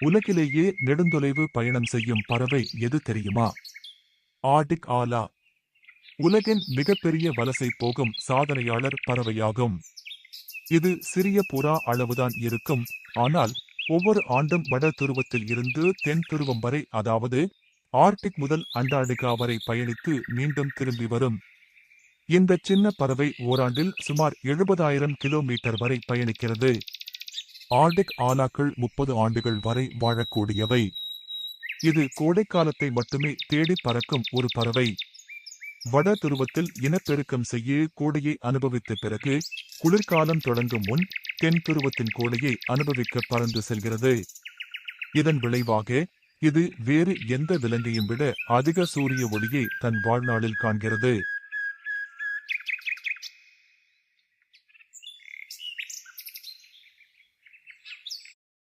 உலகிலேயே நெடுந்தொலைவு பயணம் செய்யும் பறவை எது தெரியுமா? ஆர்டிக் ஆலா. உலகின் மிகப்பெரிய வலசை போகும் சாதனையாளர் பறவையாகும். இது சிறிய புறா அளவுதான் இருக்கும். ஆனால் ஒவ்வொரு ஆண்டும் வட துருவத்தில் இருந்து தென் துருவம் வரை அதாவது ஆர்டிக் முதல் அண்டார்டிகா வரை பயணித்து மீண்டும் திரும்பி வரும். இந்த சின்ன பறவை ஓராண்டில் சுமார் எழுபதாயிரம் கிலோமீட்டர் வரை பயணிக்கிறது. ஆர்டிக் ஆலாக்கள் முப்பது ஆண்டுகள் வரை வாழக்கூடியவை. இது கோடைக்காலத்தை மட்டுமே தேடி பறக்கும் ஒரு பறவை. வட துருவத்தில் இனப்பெருக்கம் செய்ய கோடையை அனுபவித்த பிறகு குளிர்காலம் தொடங்கும் முன் தென் துருவத்தின் கோடையை அனுபவிக்க பறந்து செல்கிறது. இதன் விளைவாக இது வேறு எந்த விலங்கையும் விட அதிக சூரிய ஒளியை தன் வாழ்நாளில் காண்கிறது.